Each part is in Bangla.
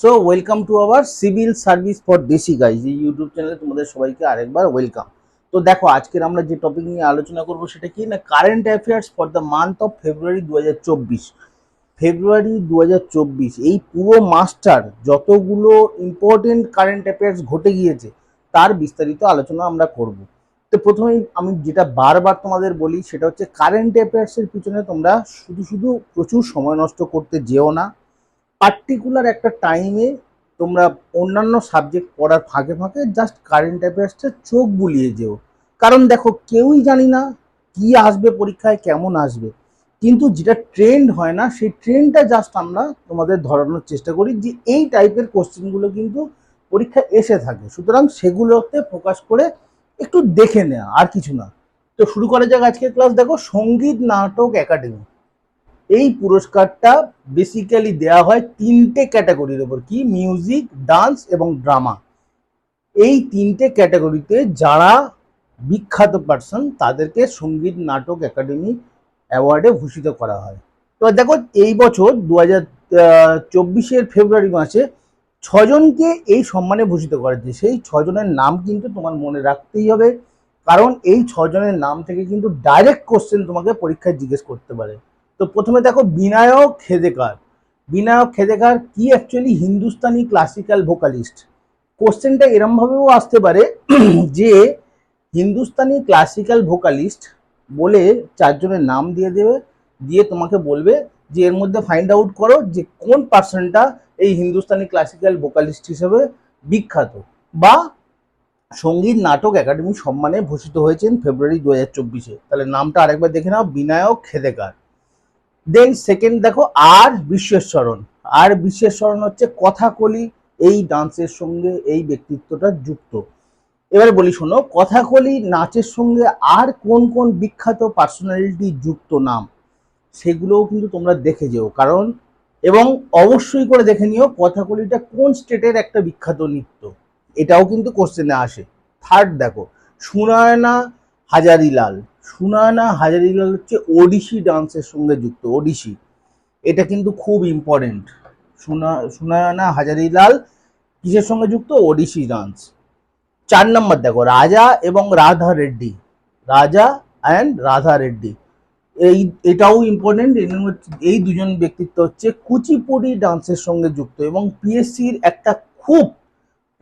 So welcome to our civil service for desi guys এই ইউটিউব চ্যানেলে তোমাদের সবাইকে আরেকবার ওয়েলকাম তো দেখো, আজকের আমরা যে টপিক নিয়ে আলোচনা করব সেটা কি? না current affairs for the month of February দু হাজার চব্বিশ। ফেব্রুয়ারি দু হাজার চব্বিশ, এই পুরো মাসটার যতগুলো ইম্পর্টেন্ট কারেন্ট অ্যাফেয়ার্স ঘটে গিয়েছে, তার বিস্তারিত আলোচনা আমরা করব। তো প্রথমেই আমি যেটা বারবার তোমাদের বলি, সেটা হচ্ছে কারেন্ট অ্যাফেয়ার্সের পিছনে তোমরা শুধু শুধু প্রচুর সময় নষ্ট করতে যেও না। পার্টিকুলার একটা টাইমে তোমরা অন্যান্য সাবজেক্ট পড়ার ফাঁকে ফাঁকে জাস্ট কারেন্ট অ্যাফেয়ার্সটা চোখ বুলিয়ে যেও। কারণ দেখো, কেউই জানি না কি আসবে পরীক্ষায়, কেমন আসবে। কিন্তু যেটা ট্রেন্ড হয় না, সেই ট্রেন্ডটা জাস্ট আমরা তোমাদের ধরানোর চেষ্টা করি যে এই টাইপের কোশ্চেনগুলো কিন্তু পরীক্ষায় এসে থাকে। সুতরাং সেগুলোতে ফোকাস করে একটু দেখে নেওয়া আর কিছু না। তো শুরু করা যাক আজকের ক্লাস দেখো, সংগীত, নাটক একাডেমি এই পুরস্কারটা বেসিক্যালি দেওয়া হয় তিনটে ক্যাটাগরির ওপর কি? মিউজিক ডান্স এবং ড্রামা এই তিনটে ক্যাটাগরিতে যারা বিখ্যাত পার্সন তাদেরকে সংগীত নাটক একাডেমি অ্যাওয়ার্ডে ভূষিত করা হয়। তো দেখো, এই বছর দু হাজার চব্বিশের ফেব্রুয়ারি মাসে ছজনকে এই সম্মানে ভূষিত করা হয়েছে। সেই ছজনের নাম কিন্তু তোমার মনে রাখতেই হবে। কারণ এই ছজনের নাম থেকে কিন্তু ডাইরেক্ট কোশ্চেন তোমাকে পরীক্ষায় জিজ্ঞেস করতে পারে। তো প্রথমে দেখো বিনায়ক খেদেকার। বিনায়ক খেদেকার কি অ্যাকচুয়ালি হিন্দুস্তানি ক্লাসিক্যাল ভোকালিস্ট কোশ্চেনটা এরমভাবেও আসতে পারে যে হিন্দুস্তানি ক্লাসিক্যাল ভোকালিস্ট বলে চারজনের নাম দিয়ে দেবে, দিয়ে তোমাকে বলবে যে এর মধ্যে ফাইন্ড আউট করো যে কোন পার্সনটা এই হিন্দুস্তানি ক্লাসিক্যাল ভোকালিস্ট হিসেবে বিখ্যাত। বা সংগীত নাটক একাডেমি সম্মানে ভূষিত হয়েছেন ফেব্রুয়ারি দু হাজার চব্বিশে। তাহলে নামটা আরেকবার দেখে নাও, বিনায়ক খেদেকার। দেন সেকেন্ড দেখো আর বিশ্বেশ্বরণ। আর বিশ্বেশ্বরণ হচ্ছে কথাকলি এই ডান্সের সঙ্গে এই ব্যক্তিত্বটা যুক্ত। এবার বলি শোনো, কথাকলি নাচের সঙ্গে আর কোন কোন বিখ্যাত পার্সোনালিটি যুক্ত নাম, সেগুলোও কিন্তু তোমরা দেখে যেও। কারণ, এবং অবশ্যই করে দেখে নিও কথাকলিটা কোন স্টেটের একটা বিখ্যাত নৃত্য। এটাও কিন্তু কোশ্চেনে আসে। থার্ড দেখো, সুনায়না হাজারিলাল। সুনয়না হাজারিলাল হচ্ছে ওডিসি ডান্সের সঙ্গে যুক্ত ওডিসি এটা কিন্তু খুব ইম্পর্টেন্ট সুনা সুনয়না হাজারিলাল কিসের সঙ্গে যুক্ত? ওডিসি ডান্স চার নম্বর দেখো, রাজা এবং রাধা রেড্ডি। রাজা অ্যান্ড রাধা রেড্ডি। এই, এটাও ইম্পর্টেন্ট এই দুজন ব্যক্তিত্ব হচ্ছে কুচিপুড়ি ডান্সের সঙ্গে যুক্ত এবং পিএসসির একটা খুব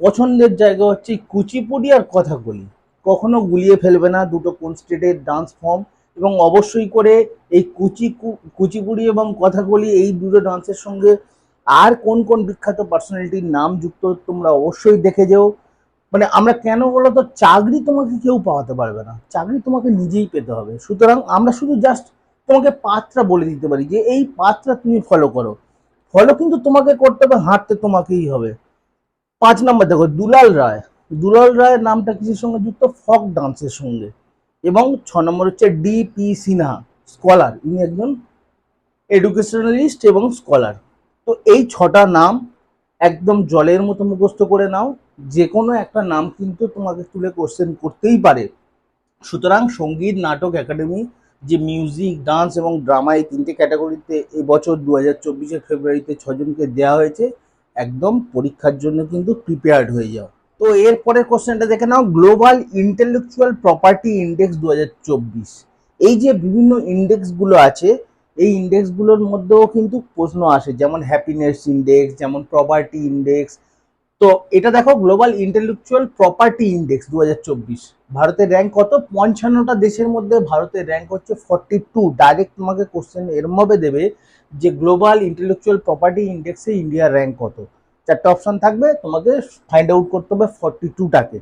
পছন্দের জায়গা হচ্ছে কুচিপুড়ি আর কথাকলি। কখনো গুলিয়ে ফেলবে না, দুটো কোন স্টেটের ডান্স ফর্ম এবং অবশ্যই করে এই কুচি কুচিপুড়ি এবং কথাকলি এই দুটো ডান্সের সঙ্গে আর কোন কোন বিখ্যাত পার্সোনালিটির নাম যুক্ত তোমরা অবশ্যই দেখে যেও। মানে আমরা কেন বলো তো চাকরি তোমাকে কেউ পাওয়াতে পারবে না, চাকরি তোমাকে নিজেই পেতে হবে। সুতরাং আমরা শুধু জাস্ট তোমাকে পাত্রা বলে দিতে পারি যে এই পাত্রা তুমি ফলো করো। ফলো কিন্তু তোমাকে করতে হবে, হাঁটতে তোমাকেই হবে। পাঁচ নম্বর দেখো, দুলাল রায়। দুলাল রায়ের নামটা কিছুর সঙ্গে যুক্ত? ফক ডান্সের সঙ্গে। এবং ছ নম্বর হচ্ছে ডি পি সিনহা, স্কলার। ইনি একজন এডুকেশনালিস্ট এবং স্কলার। তো এই ছটা নাম একদম জলের মতো মুখস্থ করে নাও। যে কোনো একটা নাম কিন্তু তোমাকে তুলে কোশ্চেন করতেই পারে। সুতরাং সংগীত, নাটক একাডেমি যে মিউজিক ডান্স এবং ড্রামা এই তিনটে ক্যাটাগরিতে এবছর দু হাজার চব্বিশের ফেব্রুয়ারিতে ছজনকে দেওয়া হয়েছে, একদম পরীক্ষার জন্য কিন্তু প্রিপেয়ার্ড হয়ে যাও। তো এরপরের কোশ্চেনটা দেখে নাও গ্লোবাল ইন্টেলেকচুয়াল প্রপার্টি ইন্ডেক্স দু হাজার চব্বিশ। এই যে বিভিন্ন ইন্ডেক্সগুলো আছে, এই ইন্ডেক্সগুলোর মধ্যেও কিন্তু প্রশ্ন আসে, যেমন হ্যাপিনেস ইন্ডেক্স যেমন প্রপার্টি ইন্ডেক্স তো এটা দেখো গ্লোবাল ইন্টেলেকচুয়াল প্রপার্টি ইন্ডেক্স দু হাজার চব্বিশ। ভারতের র্যাঙ্ক কত? পঞ্চান্নটা দেশের মধ্যে ভারতের র্যাঙ্ক হচ্ছে ফর্টি টু ডাইরেক্ট তোমাকে কোশ্চেন এরমভাবে দেবে যে গ্লোবাল ইন্টেলেকচুয়াল প্রপার্টি ইন্ডেক্সে ইন্ডিয়ার র্যাঙ্ক কত। চারটে অপশন থাকবে, তোমাকে ফাইন্ড আউট করতে হবে ফর্টি টুটাকে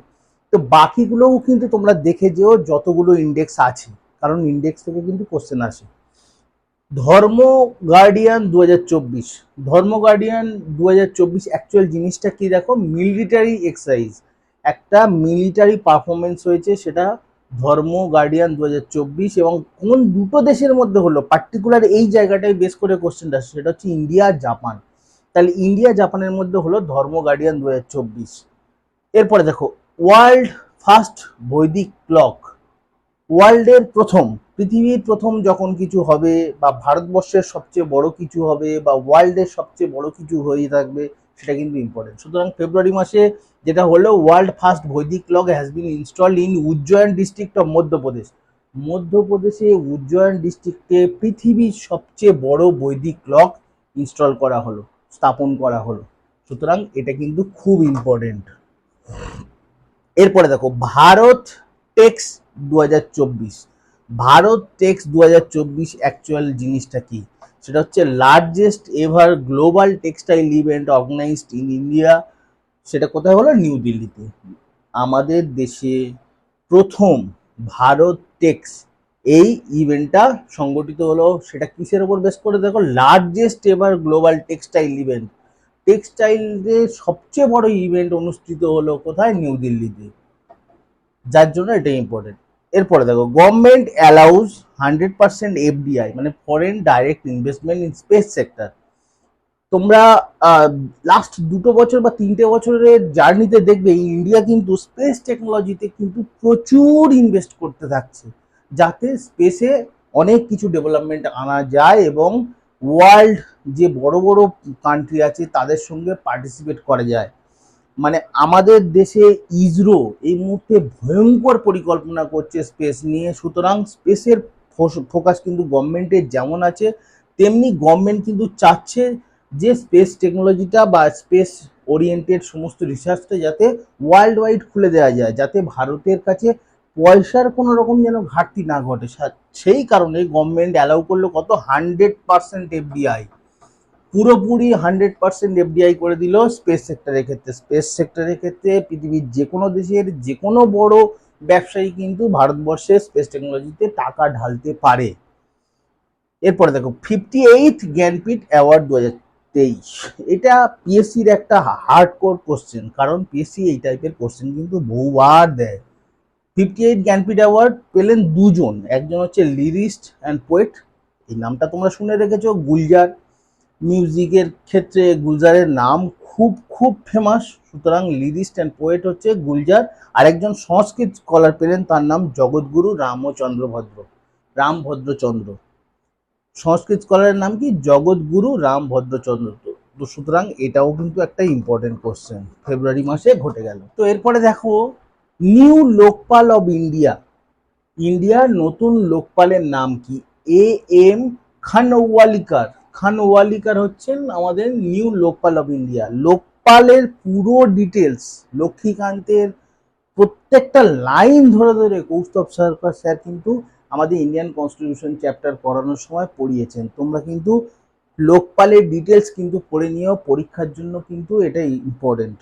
তো বাকিগুলোও কিন্তু তোমরা দেখে যেও যতগুলো ইন্ডেক্স আছে, কারণ ইন্ডেক্স থেকে কিন্তু কোশ্চেন আসে। ধর্ম গার্ডিয়ান দু হাজার চব্বিশ। ধর্ম গার্ডিয়ান দু হাজার চব্বিশ অ্যাকচুয়াল জিনিসটা কি দেখো? মিলিটারি এক্সারসাইজ একটা মিলিটারি পারফরমেন্স হয়েছে, সেটা ধর্ম গার্ডিয়ান দু হাজার চব্বিশ এবং কোন দুটো দেশের মধ্যে হলো পার্টিকুলার এই জায়গাটায় বেস করে কোশ্চেনটা সেটা হচ্ছে ইন্ডিয়া জাপান তাহলে ইন্ডিয়া জাপানের মধ্যে হলো ধর্ম গার্ডিয়ান দু হাজার চব্বিশ। এরপরে দেখো ওয়ার্ল্ড ফার্স্ট বৈদিক ক্লক ওয়ার্ল্ডের প্রথম, পৃথিবীর প্রথম যখন কিছু হবে বা ভারতবর্ষের সবচেয়ে বড় কিছু হবে বা ওয়ার্ল্ডের সবচেয়ে বড় কিছু হয়ে থাকবে, সেটা কিন্তু ইম্পর্টেন্ট সুতরাং ফেব্রুয়ারি মাসে যেটা হলো world first Vedic clock has been install in Ujjain district of Madhya Pradesh মধ্যপ্রদেশে উজ্জয়ন ডিস্ট্রিক্টে পৃথিবীর সবচেয়ে বড় বৈদিক ক্লক ইনস্টল করা হলো। স্থাপন করা হলো। সুতরাং এটা কিন্তু খুব ইম্পর্টেন্ট এরপরে দেখো, ভারত টেক্স দু হাজার চব্বিশ। ভারত টেক্স দু হাজার চব্বিশ অ্যাকচুয়াল জিনিসটা কি? সেটা হচ্ছে largest ever global textile event organised in India সেটা কোথায় হলো? নিউ দিল্লিতে আমাদের দেশে প্রথম ভারত টেক্স এই ইভেন্টটা সংগঠিত হলো, সেটা কিসের ওপর বেস করে? দেখো largest ever global textile event টেক্সটাইলের সবচেয়ে বড় ইভেন্ট অনুষ্ঠিত হলো কোথায়? নিউ দিল্লিতে যার জন্য এটা ইম্পর্টেন্ট এরপরে দেখো government allows hundred percent FDI মানে foreign direct investment in space sector তোমরা লাস্ট দুটো বছর বা তিনটে বছরের জার্নিতে দেখবে ইন্ডিয়া কিন্তু স্পেস টেকনোলজিতে কিন্তু প্রচুর ইনভেস্ট করতে থাকছে। যাতে স্পেসে অনেক কিছু ডেভেলপমেন্ট আনা যায় এবং ওয়ার্ল্ড যে বড় বড় কান্ট্রি আছে তাদের সঙ্গে পার্টিসিপেট করা যায়। মানে আমাদের দেশে ইসরো এই মুহূর্তে ভয়ঙ্কর পরিকল্পনা করছে স্পেস নিয়ে। সুতরাং স্পেসের ফোকাস কিন্তু গভর্নমেন্টের যেমন আছে, তেমনি গভর্নমেন্ট কিন্তু চাচ্ছে যে স্পেস টেকনোলজিটা বা স্পেস ওরিয়েন্টেড সমস্ত রিসার্চটা যাতে ওয়ার্ল্ড ওয়াইড খুলে দেওয়া যায়, যাতে ভারতের কাছে পয়সার কোনো রকম যেন ঘাটতি না ঘটে। সেই কারণে গভর্নমেন্ট অ্যালাউ করল কত? হান্ড্রেড পার্সেন্ট এফডিআই পুরোপুরি হান্ড্রেড পার্সেন্ট এফডিআই করে দিল স্পেস সেক্টরের ক্ষেত্রে। স্পেস সেক্টরের ক্ষেত্রে পৃথিবীর যে কোনো দেশের যে কোনো বড় ব্যবসায়ী কিন্তু ভারতবর্ষে স্পেস টেকনোলজিতে টাকা ঢালতে পারে। এরপরে দেখো ফিফটি এইট জ্ঞানপীঠ অ্যাওয়ার্ড দু হাজার তেইশ এটা পিএসসির একটা হার্ড কোর কোশ্চেন কারণ পিএসসি এই টাইপের কোশ্চেন কিন্তু বহুবার দেয়। ফিফটি এইট জ্ঞানপীঠ অ্যাওয়ার্ড পেলেন দুজন। একজন হচ্ছে লিরিস্ট অ্যান্ড পোয়েট এই নামটা তোমরা শুনে রেখেছো। গুলজার মিউজিকের ক্ষেত্রে গুলজারের নাম খুব খুব ফেমাস সুতরাং লিরিস্ট অ্যান্ড পোয়েট হচ্ছে গুলজার। আরেকজন সংস্কৃত স্কলার পেলেন, তার নাম জগৎগুরু রামচন্দ্র ভদ্র রামভদ্রচন্দ্র সংস্কৃত স্কলারের নাম কি? জগৎগুরু রামভদ্রচন্দ্র তো সুতরাং এটাও কিন্তু একটা ইম্পর্টেন্ট কোশ্চেন ফেব্রুয়ারি মাসে ঘটে গেল। তো এরপরে দেখো নিউ লোকপাল অব ইন্ডিয়া ইন্ডিয়ার নতুন লোকপালের নাম কি? এ এম খানওয়ালিকার খানওয়ালিকার হচ্ছেন আমাদের নিউ লোকপাল অফ ইন্ডিয়া লোকপালের পুরো ডিটেলস লক্ষ্মীকান্তের প্রত্যেকটা লাইন ধরে ধরে কৌস্তব সরকার স্যার কিন্তু আমাদের ইন্ডিয়ান কনস্টিটিউশন চ্যাপ্টার পড়ানোর সময় পড়িয়েছেন। তোমরা কিন্তু লোকপালের ডিটেলস কিন্তু পড়ে নিও, পরীক্ষার জন্য কিন্তু এটা ইম্পর্টেন্ট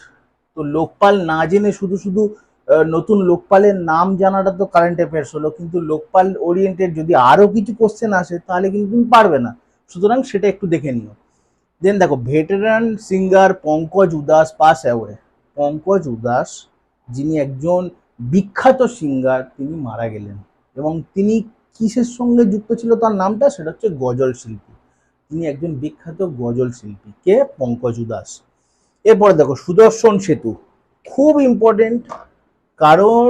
তো লোকপাল না জেনে শুধু শুধু নতুন লোকপালের নাম জানাটা তো কারেন্ট অ্যাফেয়ার্স হলো, কিন্তু লোকপাল ওরিয়েন্টেড যদি আরও কিছু কোশ্চেন আসে, তাহলে কিন্তু তুমি পারবে না। সুতরাং সেটা একটু দেখে নিও। দেন দেখো ভেটেরান সিঙ্গার পঙ্কজ উদাস পাস অ্যাওয়ে পঙ্কজ উদাস, যিনি একজন বিখ্যাত সিঙ্গার তিনি মারা গেলেন। এবং তিনি কিসের সঙ্গে যুক্ত ছিল তার নামটা? সেটা হচ্ছে গজল শিল্পী। তিনি একজন বিখ্যাত গজল শিল্পী। কে? পঙ্কজ উদাস। এরপরে দেখো, সুদর্শন সেতু। খুব ইম্পর্টেন্ট কারণ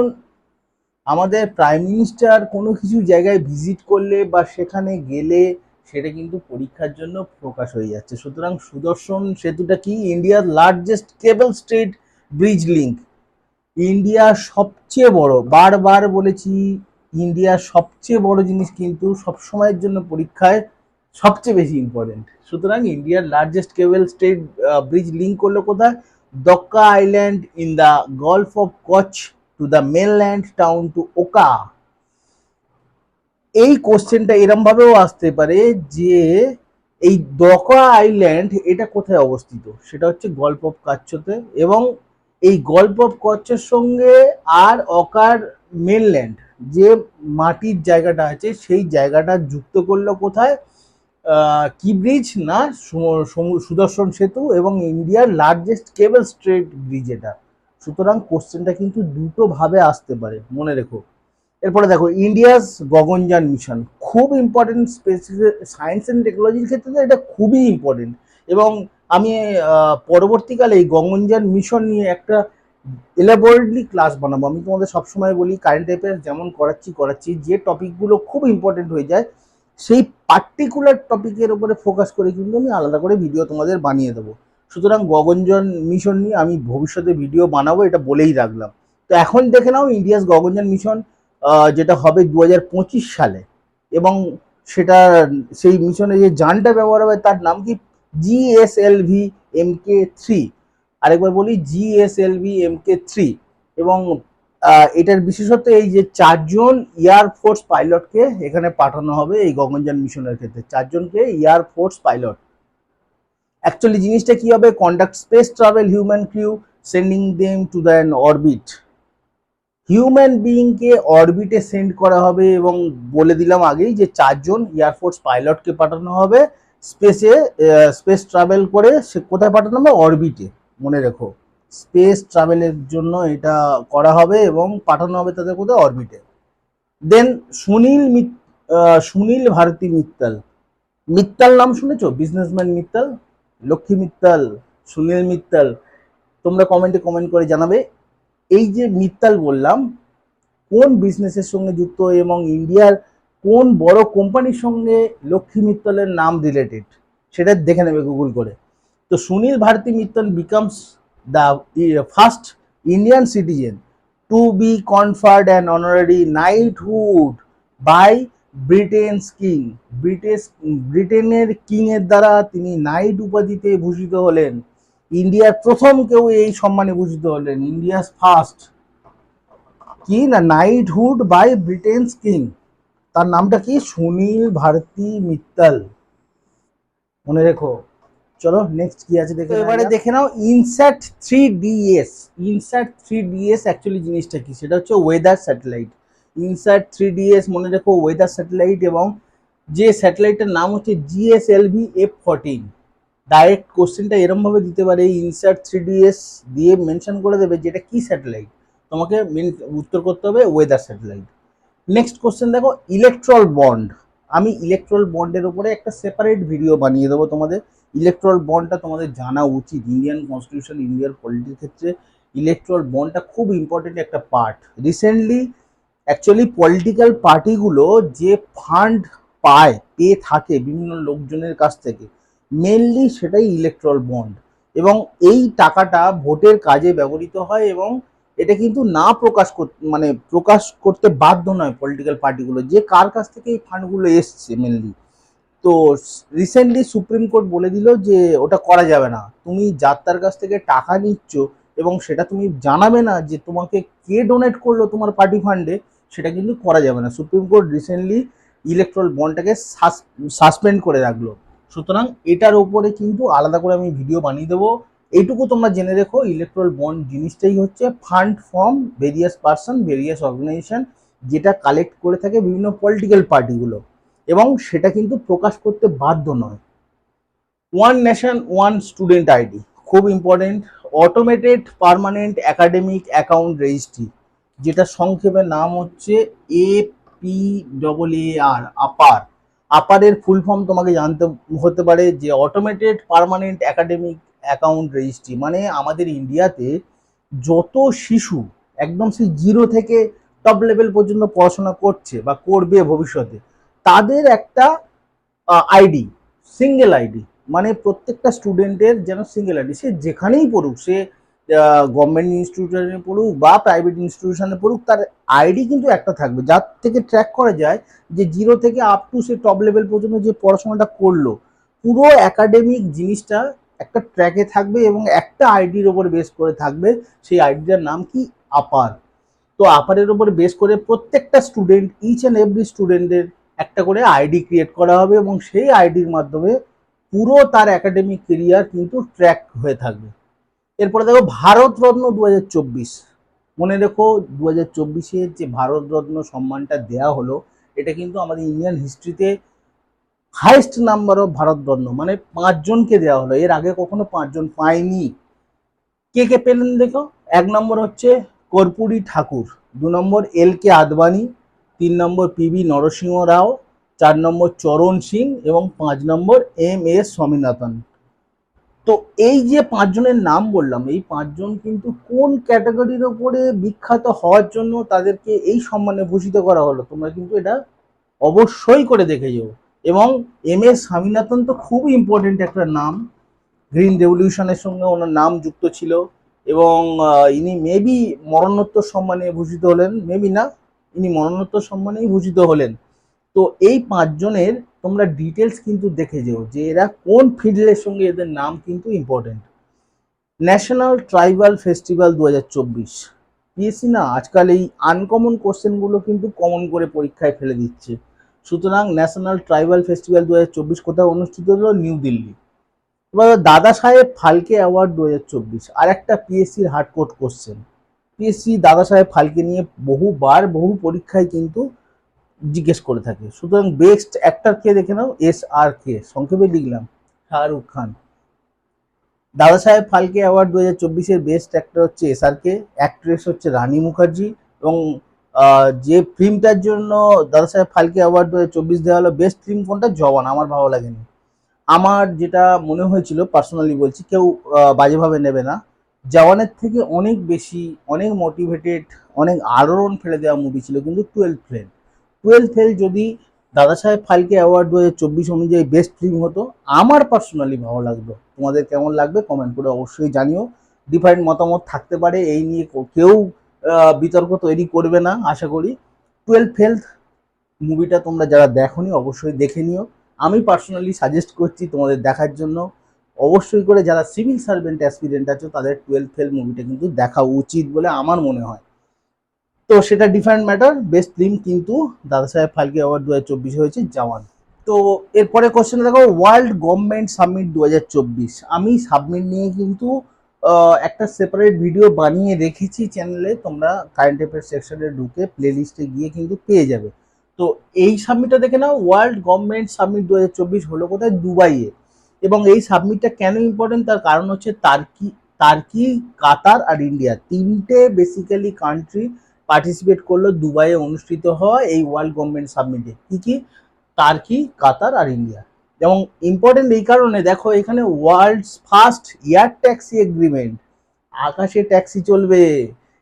আমাদের প্রাইম মিনিস্টার কোনো কিছু জায়গায় ভিজিট করলে বা সেখানে গেলে সেটা কিন্তু পরীক্ষার জন্য প্রকাশ হয়ে যাচ্ছে। সুতরাং সুদর্শন সেতুটা কি? ইন্ডিয়ার largest cable straight bridge link ইন্ডিয়ার সবচেয়ে বড়, বারবার বলেছি ইন্ডিয়ার সবচেয়ে বড় জিনিস কিন্তু সব সময়ের জন্য পরীক্ষায় সবচেয়ে বেশি ইম্পর্টেন্ট সুতরাং ইন্ডিয়ার largest cable straight bridge link করল কোথায়? Dwarka island in the gulf of Kutch to the mainland town to Okha এই কোশ্চেনটা এরম ভাবেও আসতে পারে যে এই দকা আইল্যান্ড এটা কোথায় অবস্থিত? সেটা হচ্ছে গল্প অফ কাচ্চতে এবং এই গল্প অফ কচ্ছের সঙ্গে আর অকার মেনল্যান্ড যে মাটির জায়গাটা আছে সেই জায়গাটা যুক্ত করল কোথায়? কি ব্রিজ না সুদর্শন সেতু এবং ইন্ডিয়ার লার্জেস্ট কেবল স্ট্রেট ব্রিজ এটা। সুতরাং কোশ্চেনটা কিন্তু দুটো ভাবে আসতে পারে, মনে রেখো। এরপরে দেখো ইন্ডিয়াস গগনযান মিশন খুব ইম্পর্টেন্ট স্পেসিফিক সায়েন্স অ্যান্ড টেকনোলজির ক্ষেত্রে এটা খুবই ইম্পর্টেন্ট এবং আমি পরবর্তীকালে এই গগনযান মিশন নিয়ে একটা এলাবোরেটলি ক্লাস বানাবো। আমি তোমাদের সবসময় বলি কারেন্ট অ্যাফেয়ার্স যেমন করাচ্ছি করাচ্ছি, যে টপিকগুলো খুব ইম্পর্টেন্ট হয়ে যায়, সেই পার্টিকুলার টপিকের উপরে ফোকাস করে কিন্তু আমি আলাদা করে ভিডিও তোমাদের বানিয়ে দেবো। সুতরাং গগনযান মিশন নিয়ে আমি ভবিষ্যতে ভিডিও বানাবো, এটা বলেই রাখলাম। তো এখন দেখে নাও ইন্ডিয়াস গগনযান মিশন যেটা হবে দু হাজার পঁচিশ সালে। এবং সেটা, সেই মিশনে যে যানটা ব্যবহার হবে তার নাম কি? জিএসএলভি এম কে থ্রি আরেকবার বলি জিএসএলভি এম কে থ্রি এবং এটার বিশেষত এই যে চারজন এয়ারফোর্স পাইলটকে এখানে পাঠানো হবে এই গগনযান মিশনের ক্ষেত্রে। চারজনকে এয়ারফোর্স পাইলট অ্যাকচুয়ালি জিনিসটা কি হবে? Conduct space travel human crew sending them to the orbit human বিইংকে অরবিটে সেন্ড করা হবে এবং বলে দিলাম আগেই যে চারজন এয়ারফোর্স পাইলটকে পাঠানো হবে। স্পেসে স্পেস ট্রাভেল করে সে কোথায় পাঠানো হবে? অরবিটে মনে রেখো। স্পেস ট্রাভেলের জন্য এটা করা হবে এবং পাঠানো হবে তাদের কোথায়? অরবিটে দেন সুনীল সুনীল ভারতী মিত্তাল মিত্তাল নাম শুনেছ? বিজনেসম্যান মিত্তাল লক্ষ্মী মিত্তাল, সুনীল মিত্তাল, তোমরা কমেন্টে কমেন্ট করে জানাবে। এই যে মিত্তাল বললাম, কোন বিজনেসের সঙ্গে যুক্ত এবং ইন্ডিয়ার কোন বড় কোম্পানির সঙ্গে লক্ষ্মী মিত্তলের নাম রিলেটেড সেটা দেখে নেবে গুগল করে। তো Sunil Bharti Mittal becomes the first Indian citizen to be conferred and honorary knighthood by Britain's king British ব্রিটেনের কিং এর দ্বারা তিনি নাইট উপাধিতে ভূষিত হলেন। ইন্ডিয়ার প্রথম কেউ এই সম্মানে ভূষিত হলেন ইন্ডিয়াস ফার্স্ট কি না নাইটহুড বাই ব্রিটেনস কিং তার নামটা কি? সুনীল ভারতী মিত্তাল। মনে রেখো। চলো নেক্সট কি আছে দেখে এবারে দেখে নাও INSAT three DS INSAT three DS actually জিনিসটা কি? সেটা হচ্ছে weather satellite INSAT three DS মনে রেখো ওয়েদার স্যাটেলাইট এবং যে স্যাটেলাইটের নাম হচ্ছে জিএসএলভি এফ ফোরটিন ডাইরেক্ট কোশ্চেনটা এরমভাবে দিতে পারে ইনসার্ট থ্রি ডিএস দিয়ে মেনশন করে দেবে যেটা কি স্যাটেলাইট তোমাকে মেন- উত্তর করতে হবে ওয়েদার স্যাটেলাইট নেক্সট কোশ্চেন দেখো ইলেকট্রল বন্ড আমি ইলেকট্রল বন্ডের উপরে একটা সেপারেট ভিডিও বানিয়ে দেবো তোমাদের। ইলেকট্রল বন্ডটা তোমাদের জানা উচিত। ইন্ডিয়ান কনস্টিটিউশন ইন্ডিয়ার পলিটির ক্ষেত্রে ইলেকট্রল বন্ডটা খুব ইম্পর্টেন্ট একটা পার্ট রিসেন্টলি অ্যাকচুয়ালি পলিটিক্যাল পার্টিগুলো যে ফান্ড পায় পেয়ে থাকে বিভিন্ন লোকজনের কাছ থেকে মেনলি সেটাই ইলেকট্রল বন্ড এবং এই টাকাটা ভোটের কাজে ব্যবহৃত হয় এবং এটা কিন্তু না প্রকাশ মানে প্রকাশ করতে বাধ্য নয় পলিটিক্যাল পার্টিগুলো যে কার কাছ থেকে এই ফান্ডগুলো এসছে মেনলি তো রিসেন্টলি সুপ্রিম কোর্ট বলে দিল যে ওটা করা যাবে না। তুমি যাত্রার কাছ থেকে টাকা নিচ্ছ এবং সেটা তুমি জানাবে না যে তোমাকে কে ডোনেট করল তোমার পার্টি ফান্ডে সেটা কিন্তু করা যাবে না। সুপ্রিম কোর্ট রিসেন্টলি ইলেকট্রল বন্ডটাকে সাসপেন্ড করে রাখল। সুতরাং এটার উপরে কিন্তু আলাদা করে আমি ভিডিও বানিয়ে দেবো। এইটুকু তোমরা জেনে রেখো ইলেকট্রাল বন্ড জিনিসটাই হচ্ছে fund from various person various organisation যেটা কালেক্ট করে থাকে বিভিন্ন পলিটিক্যাল পার্টিগুলো এবং সেটা কিন্তু প্রকাশ করতে বাধ্য নয়। One nation one student ID খুব important automated permanent academic account registry যেটা সংক্ষেপে নাম হচ্ছে A P double A R APAAR. আপারের full form তোমাকে জানতে, হতে পারে যে automated permanent academic account registry মানে আমাদের ইন্ডিয়াতে যত শিশু একদম সেই জিরো থেকে টপ লেভেল পর্যন্ত পড়াশোনা করছে বা করবে ভবিষ্যতে, তাদের একটা আইডি সিঙ্গেল আইডি মানে প্রত্যেকটা স্টুডেন্টের যেন সিঙ্গেল আইডি সে যেখানেই পড়ুক, সে গভর্নমেন্ট ইনস্টিটিউশনে পড়ুক বা প্রাইভেট ইনস্টিটিউশনে পড়ুক, তার আইডি কিন্তু একটা থাকবে। যার থেকে ট্র্যাক করা যায় যে জিরো থেকে up to say top level পর্যন্ত যে পড়াশোনাটা করল, পুরো একাডেমিক জিনিসটা একটা ট্র্যাকে থাকবে এবং একটা আইডির ওপর বেস করে থাকবে। সেই আইডিটার নাম কি? আপার তো আপারের ওপর বেস করে প্রত্যেকটা স্টুডেন্ট ইচ অ্যান্ড এভরি স্টুডেন্টের একটা করে আইডি ক্রিয়েট করা হবে এবং সেই আইডির মাধ্যমে পুরো তার একাডেমিক কেরিয়ার কিন্তু ট্র্যাক হয়ে থাকবে। এরপরে দেখো ভারতরত্ন দু হাজার চব্বিশ। মনে রেখো দু হাজার চব্বিশের যে ভারতরত্ন সম্মানটা দেয়া হলো, এটা কিন্তু আমাদের ইন্ডিয়ান হিস্ট্রিতে হাইস্ট নাম্বার অফ ভারতরত্ন মানে পাঁচজনকে দেওয়া হলো। এর আগে কখনো পাঁচজন পায়নি। কে কে পেলেন দেখো? এক নম্বর হচ্ছে কর্পূরী ঠাকুর, দু নম্বর এল কে আদবানি, তিন নম্বর পিবি নরসিংহ রাও, চার নম্বর চরণ সিং এবং পাঁচ নম্বর এম এস স্বামীনাথন। তো এই যে পাঁচজনের নাম বললাম, এই পাঁচজন কিন্তু কোন ক্যাটাগরির ওপরে বিখ্যাত হওয়ার জন্য তাদেরকে এই সম্মানে ভূষিত করা হলো? তোমরা কিন্তু এটা অবশ্যই করে দেখে যেও। এবং এম এস স্বামীনাথন তো খুব ইম্পর্টেন্ট একটা নাম। গ্রিন রেভলিউশনের সঙ্গে ওনার নাম যুক্ত ছিল এবং ইনি মেবি মরণোত্তর সম্মানে ভূষিত হলেন। মেবি না, ইনি মরণোত্তর সম্মানেই ভূষিত হলেন। তো এই পাঁচজনের তোমরা ডিটেলস কিন্তু দেখে যেও যে এরা কোন ফিল্ডের সঙ্গে এদের নাম কিন্তু ইম্পর্টেন্ট ন্যাশনাল ট্রাইবাল ফেস্টিভ্যাল দু হাজার চব্বিশ। পিএসসি না, আজকাল এই আনকমন কোশ্চেনগুলো কিন্তু কমন করে পরীক্ষায় ফেলে দিচ্ছে। সুতরাং ন্যাশনাল ট্রাইবাল ফেস্টিভ্যাল দু হাজার চব্বিশ কোথায় অনুষ্ঠিত হলো? নিউ দিল্লি এবার দাদা সাহেব ফালকে অ্যাওয়ার্ড দু হাজার চব্বিশ। আর একটা পিএসসির হার্ডকোট কোশ্চেন পিএসসি দাদা সাহেব ফালকে নিয়ে বহুবার, বহু পরীক্ষায় কিন্তু জিজ্ঞেস করে থাকে। সুতরাং বেস্ট অ্যাক্টর কে দেখে নাও? এস আর কে সংক্ষেপে লিখলাম, শাহরুখ খান। দাদা সাহেব ফালকে অ্যাওয়ার্ড দু হাজার চব্বিশের বেস্ট অ্যাক্টর হচ্ছে এস আর কে অ্যাক্ট্রেস হচ্ছে রানী মুখার্জি এবং যে ফিল্মটার জন্য দাদা সাহেব ফালকে অ্যাওয়ার্ড দু হাজার চব্বিশ দেওয়া হলো বেস্ট ফিল্ম কোনটা? জওয়ান, আমার ভালো লাগেনি। আমার যেটা মনে হয়েছিল পার্সোনালি বলছি, কেউ বাজেভাবে নেবে না। জওয়ানের থেকে অনেক বেশি, অনেক মোটিভেটেড অনেক আলোড়ন ফেলে দেওয়া মুভি ছিল, কিন্তু টুয়েলভ ফেল টুয়েলভ ফেল যদি দাদা সাহেব ফালকে অ্যাওয়ার্ড দু হাজার চব্বিশ অনুযায়ী বেস্ট ফিল্ম হতো, আমার পার্সোনালি ভালো লাগতো। তোমাদের কেমন লাগবে কমেন্ট করে অবশ্যই জানিও। ডিফারেন্ট মতামত থাকতে পারে, এই নিয়ে কেউ বিতর্ক তৈরি করবে না, আশা করি। টুয়েলভ ফেল মুভিটা তোমরা যারা দেখোনি, অবশ্যই দেখে নিও। আমি পার্সোনালি সাজেস্ট করছি তোমাদের দেখার জন্য। অবশ্যই করে যারা সিভিল সার্ভেন্ট অ্যাসপিরেন্ট আছো, তাদের টুয়েলভ ফেল মুভিটা কিন্তু দেখা উচিত বলে আমার মনে হয়। তো সেটা ডিফারেন্ট ম্যাটার বেস্ট ফিল্ম কিন্তু দাদা সাহেব ফালকে অ্যাওয়ার্ড দু হাজার চব্বিশে হয়েছে, জওয়ান। তো এরপরে কোশ্চেন দেখো ওয়ার্ল্ড গভর্নমেন্ট সাবমিট দু হাজার চব্বিশ। আমি সাবমিট নিয়ে কিন্তু একটা সেপারেট ভিডিও বানিয়ে রেখেছি চ্যানেলে তোমরা কারেন্ট অ্যাফেয়ার সেকশনে ঢুকে প্লে লিস্টে গিয়ে কিন্তু পেয়ে যাবে। তো এই সাবমিটটা দেখে নাও ওয়ার্ল্ড গভর্নমেন্ট সাবমিট দু হাজার চব্বিশ হলো কোথায়? দুবাইয়ে। এবং এই সাবমিটটা কেন ইম্পর্টেন্ট তার কারণ হচ্ছে তার্কি তার্কি, কাতার আর ইন্ডিয়া। তিনটে বেসিক্যালি কান্ট্রি পার্টিসিপেট করল দুবাইয়ে অনুষ্ঠিত হওয়া এই ওয়ার্ল্ড গভর্নমেন্ট সাবমিটে কি কি? টার্কি কাতার আর ইন্ডিয়া এবং ইম্পর্টেন্ট এই কারণে দেখো এখানে world's first air taxi agreement আকাশে ট্যাক্সি চলবে।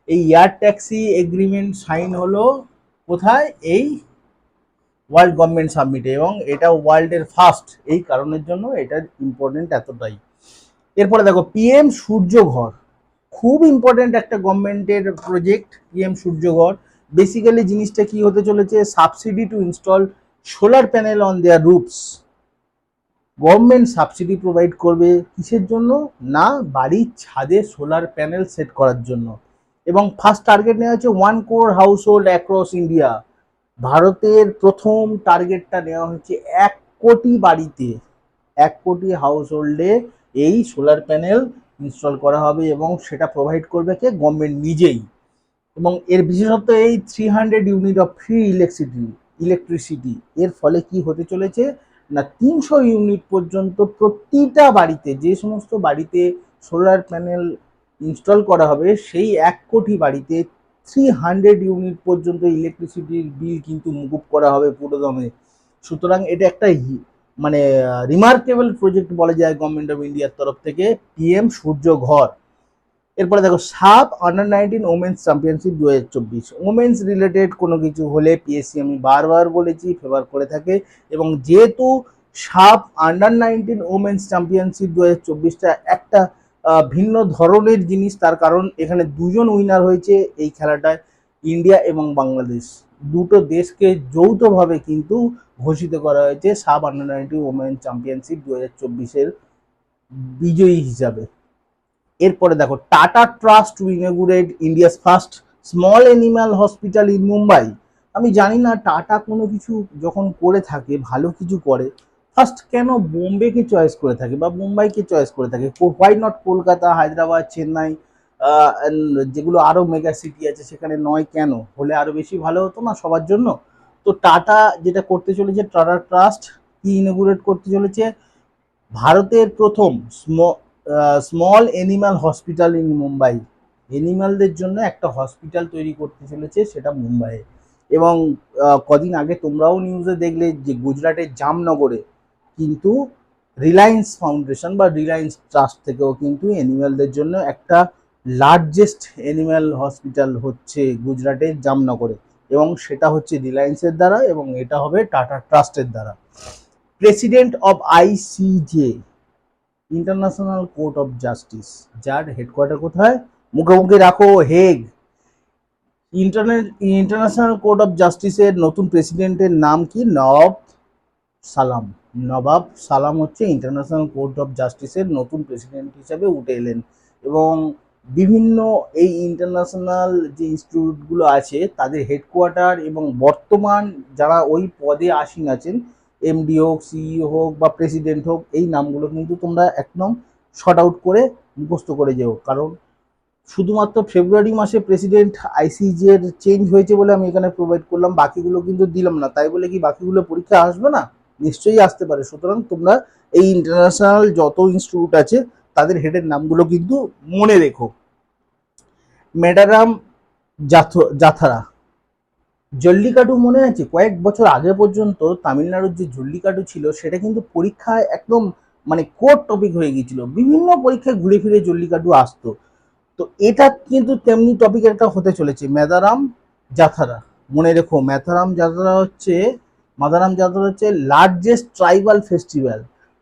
এই এয়ার ট্যাক্সি এগ্রিমেন্ট সাইন হলো কোথায়? এই ওয়ার্ল্ড গভর্নমেন্ট সাবমিটে এবং এটা ওয়ার্ল্ডের ফার্স্ট এই কারণের জন্য এটার ইম্পর্টেন্ট এতটাই। এরপরে দেখো পিএম সূর্যঘর। খুব ইম্পর্টেন্ট একটা গভর্নমেন্টের প্রজেক্ট পিএম সূর্যঘর বেসিক্যালি জিনিসটা কি হতে চলেছে subsidy to install solar panel on their roofs government subsidy provide করবে কিসের জন্য? না, বাড়ির ছাদে সোলার প্যানেল সেট করার জন্য। এবং ফার্স্ট টার্গেট নেওয়া হচ্ছে one crore household across India ভারতের প্রথম টার্গেটটা নেওয়া হচ্ছে এক কোটি বাড়িতে। এক কোটি হাউস হোল্ডে এই সোলার প্যানেল ইনস্টল করা হবে এবং সেটা প্রোভাইড করবে কে? গভর্নমেন্ট নিজেই। এবং এর বিশেষত্ব এই three hundred unit of free electricity electricity এর ফলে কি হতে চলেছে? না, তিনশো ইউনিট পর্যন্ত প্রতিটা বাড়িতে, যে সমস্ত বাড়িতে সোলার প্যানেল ইনস্টল করা হবে, সেই এক কোটি বাড়িতে থ্রি হান্ড্রেড ইউনিট পর্যন্ত ইলেকট্রিসিটির বিল কিন্তু মুকুব করা হবে পুরো দমে সুতরাং এটা একটা মানে রিমার্কেবল প্রজেক্ট বলা যায় গভর্নমেন্ট অফ ইন্ডিয়ার তরফ থেকে পিএম সূর্য ঘর। এরপরে দেখো, SAFF under nineteen women's championship দু হাজার চব্বিশ। ওমেন্স রিলেটেড কোনো কিছু হলে পিএসসি আমি বারবার বলেছি ফেভার করে থাকে। এবং যেহেতু SAFF under nineteen women's championship দু হাজার চব্বিশটা একটা ভিন্ন ধরনের জিনিস, তার কারণ এখানে দুজন উইনার হয়েছে এই খেলাটায় ইন্ডিয়া এবং বাংলাদেশ। দুটো দেশকে যৌথভাবে কিন্তু ঘোষিত করা হয়েছে SAFF under nineteen women championship দু হাজার চব্বিশের বিজয়ী হিসাবে। এরপরে দেখো, Tata trust inaugurate India's first small animal hospital in Mumbai. আমি জানি না টাটা কোনো কিছু যখন করে থাকে, ভালো কিছু করে, ফার্স্ট কেন বোম্বেকে চয়েস করে থাকে বা মুম্বাইকে চয়েস করে থাকে? হোয়াই নট কলকাতা, হায়দ্রাবাদ, চেন্নাই যেগুলো আরও মেগা সিটি আছে, সেখানে নয় কেন? হলে আরও বেশি ভালো হতো না সবার জন্য? তো টাটা যেটা করতে চলেছে, টাটা ট্রাস্ট কি ইনগুরেট করতে চলেছে? ভারতের প্রথম small animal hospital in Mumbai অ্যানিমালদের জন্য একটা হসপিটাল তৈরি করতে চলেছে সেটা মুম্বাইয়ে। এবং কদিন আগে তোমরাও নিউজে দেখলে যে গুজরাটের জামনগরে কিন্তু রিলায়েন্স ফাউন্ডেশন বা রিলায়েন্স ট্রাস্ট থেকেও কিন্তু অ্যানিমালদের জন্য একটা লার্জেস্ট অ্যানিম্যাল হসপিটাল হচ্ছে গুজরাটের জামনগরে। এবং সেটা হচ্ছে রিলায়েন্সের দ্বারা এবং এটা হবে টাটা ট্রাস্টের দ্বারা। President of ICJ international court of justice যার হেডকোয়ার্টার কোথায়? মুখে মুখে রাখো Hague internet international court of জাস্টিসের নতুন প্রেসিডেন্টের নাম কি? নবাব সালাম। নবাব সালাম হচ্ছে ইন্টারন্যাশনাল কোর্ট অফ জাস্টিসের নতুন প্রেসিডেন্ট হিসাবে উঠে এলেন এবং বিভিন্ন এই ইন্টারন্যাশনাল যে ইনস্টিটিউটগুলো আছে, তাদের হেডকোয়ার্টার এবং বর্তমান যারা ওই পদে আসীন আছেন এমডি হোক সিইও হোক বা প্রেসিডেন্ট হোক, এই নামগুলো কিন্তু তোমরা একদম শর্ট আউট করে মুখস্থ করে যেও। কারণ শুধুমাত্র ফেব্রুয়ারি মাসে প্রেসিডেন্ট আইসিজি এর চেঞ্জ হয়েছে বলে আমি এখানে প্রোভাইড করলাম, বাকিগুলো কিন্তু দিলাম না। তাই বলে কি বাকিগুলো পরীক্ষা আসবে না? নিশ্চয়ই আসতে পারে। সুতরাং তোমরা এই ইন্টারন্যাশনাল যত ইনস্টিটিউট আছে তাদের হেডের নামগুলো কিন্তু মনে রেখো। মেডারাম জাথারা। জল্লিকাটু মনে আছে? কয়েক বছর আগে পর্যন্ত তামিলনাড়ুর যে জল্লিকাটু ছিল, সেটা কিন্তু পরীক্ষায় একদম মানে কোর টপিক হয়ে গিয়েছিল। বিভিন্ন পরীক্ষায় ঘুরে ফিরে জল্লিকাটু আসতো। তো এটা কিন্তু তেমনি টপিক একটা হতে চলেছে। মেদারাম জাথারা। মনে রেখো মেথারাম যাত্রা হচ্ছে, মাদারাম যাত্রা হচ্ছে লার্জেস্ট ট্রাইবাল ফেস্টিভ্যাল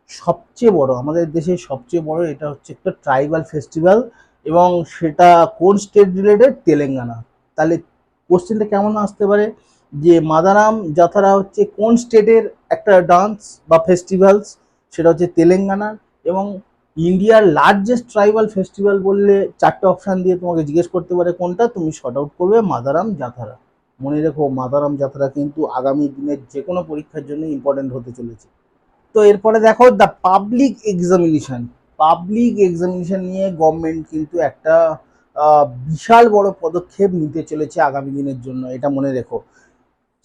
সবচেয়ে বড়, আমাদের দেশের সবচেয়ে বড় এটা হচ্ছে একটা ট্রাইবাল ফেস্টিভ্যাল এবং সেটা কোন স্টেট রিলেটেড তেলেঙ্গানা। তাহলে কোশ্চেনটা কেমন আসতে পারে? যে মাদারাম যাত্রা হচ্ছে কোন স্টেটের একটা ডান্স বা ফেস্টিভ্যালস সেটা হচ্ছে তেলেঙ্গানার এবং ইন্ডিয়ার লার্জেস্ট ট্রাইবাল ফেস্টিভ্যাল বললে চারটে অপশান দিয়ে তোমাকে জিজ্ঞেস করতে পারে কোনটা? তুমি শর্ট আউট করবে মাদারাম যাত্রা। মনে রেখো মাদারাম যাত্রা কিন্তু আগামী দিনের যে কোনো পরীক্ষার জন্য ইম্পর্টেন্ট হতে চলেছে। তো এরপরে দেখো the public examination public examination নিয়ে গভর্নমেন্ট কিন্তু একটা বিশাল বড় পদক্ষেপ নিতে চলেছে আগামী দিনের জন্য, এটা মনে রেখো।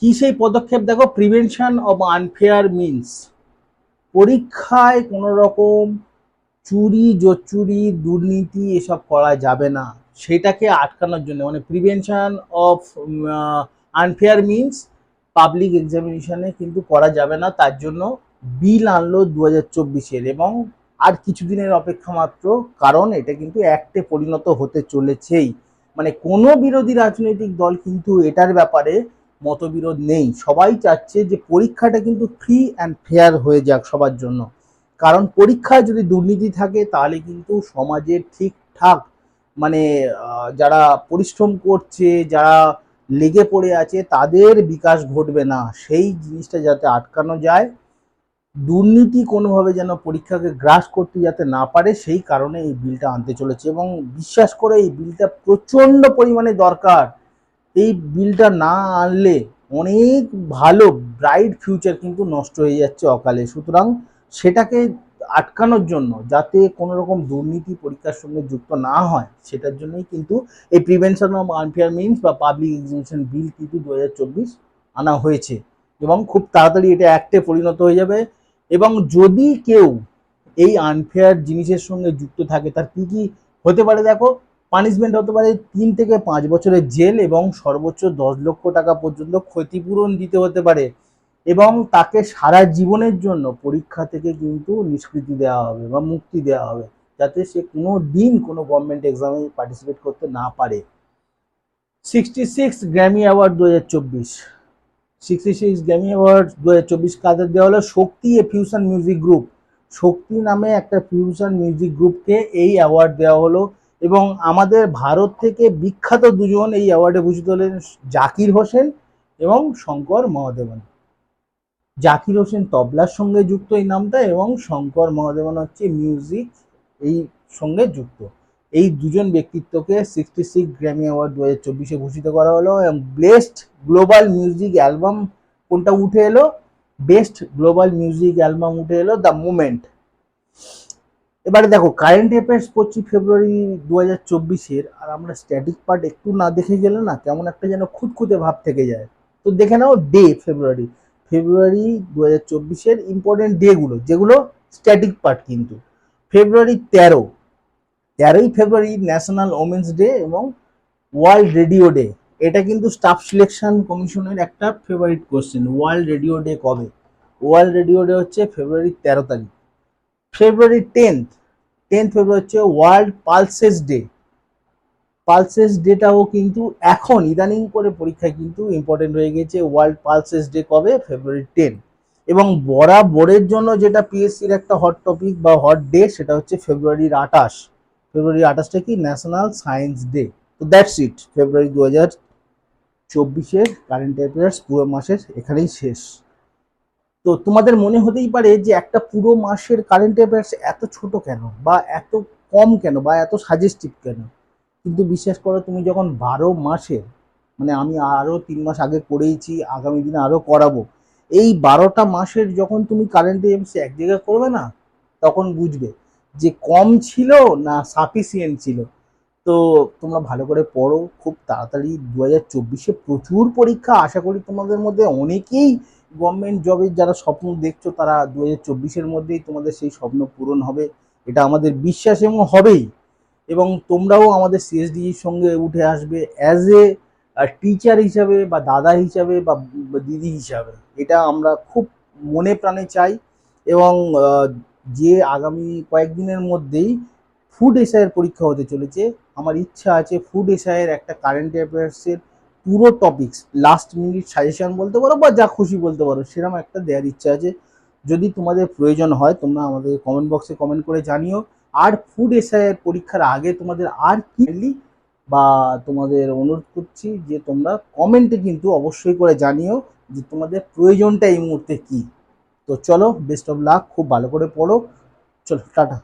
কি সেই পদক্ষেপ? দেখো প্রিভেনশন অব আনফেয়ার মিনস পরীক্ষায় কোনো রকম চুরি, জোচুরি, দুর্নীতি এসব করা যাবে না। সেটাকে আটকানোর জন্য মানে prevention of unfair means public এক্সামিনেশনে কিন্তু করা যাবে না, তার জন্য বিল আনলো দু হাজার চব্বিশের এবং আর কিছুদিনের অপেক্ষা মাত্র, কারণ এটা কিন্তু অ্যাক্টে পরিণত হতে চলেছেই। মানে কোনো বিরোধী রাজনৈতিক দল কিন্তু এটার ব্যাপারে মতবিরোধ নেই। সবাই চাচ্ছে যে পরীক্ষাটা কিন্তু ফ্রি অ্যান্ড ফেয়ার হয়ে যাক সবার জন্য। কারণ পরীক্ষায় যদি দুর্নীতি থাকে, তাহলে কিন্তু সমাজের ঠিকঠাক মানে যারা পরিশ্রম করছে, যারা লেগে পড়ে আছে, তাদের বিকাশ ঘটবে না। সেই জিনিসটা যাতে আটকানো যায় দুর্নীতি কোনোভাবে যেন পরীক্ষাকে গ্রাস করতে যাতে না পারে, সেই কারণে এই বিলটা আনতে চলেছে এবং বিশ্বাস করে এই বিলটা প্রচণ্ড পরিমাণে দরকার। এই বিলটা না আনলে অনেক ভালো, ব্রাইট ফিউচার কিন্তু নষ্ট হয়ে যাচ্ছে অকালে। সুতরাং সেটাকে আটকানোর জন্য, যাতে কোনো রকম দুর্নীতি পরীক্ষার সঙ্গে যুক্ত না হয়, সেটার জন্যই কিন্তু এই প্রিভেনশন অফ আনফেয়ার মিনস বা পাবলিক এক্সামিনেশন বিল কিন্তু দু হাজার চব্বিশ আনা হয়েছে এবং খুব তাড়াতাড়ি এটা অ্যাক্টে পরিণত হয়ে যাবে। এবং যদি কেউ এই আনফেয়ার জিনিসের সঙ্গে যুক্ত থাকে, তার কি কি হতে পারে দেখো? পানিশমেন্ট হতে পারে তিন থেকে পাঁচ বছরের জেল এবং সর্বোচ্চ দশ লক্ষ টাকা পর্যন্ত ক্ষতিপূরণ দিতে হতে পারে এবং তাকে সারা জীবনের জন্য পরীক্ষা থেকে কিন্তু নিষ্কৃতি দেওয়া হবে বা মুক্তি দেওয়া হবে, যাতে সে কোনো দিন কোনো গভর্নমেন্ট এক্সামে পার্টিসিপেট করতে না পারে। সিক্সটি সিক্স গ্র্যামি অ্যাওয়ার্ড দু হাজার চব্বিশ। সিক্সটি সিক্স গ্র্যামি অ্যাওয়ার্ড দু হাজার চব্বিশ কাদের দেওয়া হলো Shakti a fusion music group. Shakti নামে একটা ফিউশন মিউজিক গ্রুপকে এই অ্যাওয়ার্ড দেওয়া হলো এবং আমাদের ভারত থেকে বিখ্যাত দুজন এই অ্যাওয়ার্ডে ভূষিত হলেন জাকির হোসেন এবং শঙ্কর মহাদেবন। জাকির হোসেন তবলার সঙ্গে যুক্ত এই নামটা এবং শঙ্কর মহাদেবন হচ্ছে মিউজিক এই সঙ্গে যুক্ত। এই দুজন ব্যক্তিত্বকে সিক্সটি সিক্স গ্র্যামি অ্যাওয়ার্ড দু হাজার চব্বিশে ভূষিত করা হলো এবং বেস্ট গ্লোবাল মিউজিক অ্যালবাম কোনটা উঠে এলো? বেস্ট গ্লোবাল মিউজিক অ্যালবাম উঠে এলো দ্য মুমেন্ট এবারে দেখো কারেন্ট অ্যাফেয়ার্স পঁচিশ ফেব্রুয়ারি দু হাজার চব্বিশের, আর আমরা স্ট্যাটিক পার্ট একটু না দেখে গেলে না কেমন একটা যেন খুঁতখুঁতে ভাব থেকে যায়। তো দেখে নাও ডে ফেব্রুয়ারি। ফেব্রুয়ারি দু হাজার চব্বিশের ইম্পর্টেন্ট ডেগুলো যেগুলো স্ট্যাটিক পার্ট কিন্তু। ফেব্রুয়ারি তেরো তেরোই ফেব্রুয়ারি ন্যাশনাল ওমেন্স ডে এবং ওয়ার্ল্ড রেডিও ডে। এটা কিন্তু স্টাফ সিলেকশন কমিশনের একটা favourite question, world radio day কবে? ওয়ার্ল্ড রেডিও ডে হচ্ছে ফেব্রুয়ারি তেরো তারিখ। ফেব্রুয়ারি টেন্থ টেন্থ ফেব্রুয়ারি হচ্ছে ওয়ার্ল্ড পালসেস ডে। পালসেস ডেটাও কিন্তু এখন ইদানিং করে পরীক্ষায় কিন্তু ইম্পর্টেন্ট হয়ে গেছে, ওয়ার্ল্ড পালসেস ডে কবে? ফেব্রুয়ারি টেন এবং বরাবরের জন্য যেটা পিএসসির একটা হট টপিক বা হট ডে সেটা হচ্ছে ফেব্রুয়ারির আঠাশ। ফেব্রুয়ারি আঠাশটা কি? ন্যাশনাল সায়েন্স ডে তো দ্যাটস ইট ফেব্রুয়ারি দু হাজার চব্বিশের কারেন্ট অ্যাফেয়ার্স পুরো মাসের এখানেই শেষ। তো তোমাদের মনে হতেই পারে যে একটা পুরো মাসের কারেন্ট অ্যাফেয়ার্স এত ছোট কেন? বা এত কম কেন? বা এত সাজেস্টিভ কেন? কিন্তু বিশ্বাস করো, তুমি যখন বারো মাসে মানে আমি আরও তিন মাস আগে করেইছি, আগামী দিনে আরও করাবো, এই বারোটা মাসের যখন তুমি কারেন্ট অ্যাফেয়ার্স এক জায়গায় করবে না, তখন বুঝবে। যে কম ছিল না সাফিসিয়েন্ট ছিল। তো তোমরা ভালো করে পড়ো, খুব তাড়াতাড়ি দু হাজার চব্বিশে প্রচুর পরীক্ষা, আশা করি তোমাদের মধ্যে অনেকেই গভর্নমেন্ট জবের যারা স্বপ্ন দেখছ, তারা দু হাজার চব্বিশের মধ্যেই তোমাদের সেই স্বপ্ন পূরণ হবে। এটা আমাদের বিশ্বাস এবং হবেই। এবং তোমরাও আমাদের সিএসডির সঙ্গে উঠে আসবে অ্যাজ এ টিচার হিসাবে বা দাদা হিসাবে বা দিদি হিসাবে। এটা আমরা খুব মনে প্রাণে চাই এবং যে আগামী কয়েকদিনের মধ্যেই ফুড এসআইয়ের পরীক্ষা হতে চলেছে। আমার ইচ্ছা আছে ফুড এসআইয়ের একটা কারেন্ট অ্যাফেয়ার্সের পুরো টপিকস লাস্ট মিনিট সাজেশন বলতে পারো বা যা খুশি বলতে পারো সেরকম একটা দেওয়ার ইচ্ছা আছে। যদি তোমাদের প্রয়োজন হয়, তোমরা আমাদের কমেন্ট বক্সে কমেন্ট করে জানিও। আর ফুড এসআইয়ের পরীক্ষার আগে তোমাদের আর কি বা তোমাদের অনুরোধ করছি যে তোমরা কমেন্টে কিন্তু অবশ্যই করে জানিও যে তোমাদের প্রয়োজনটা এই মুহূর্তে কি। তো চলো বেস্ট অফ লাক খুব ভালো করে পড়ো। চলো টাটা।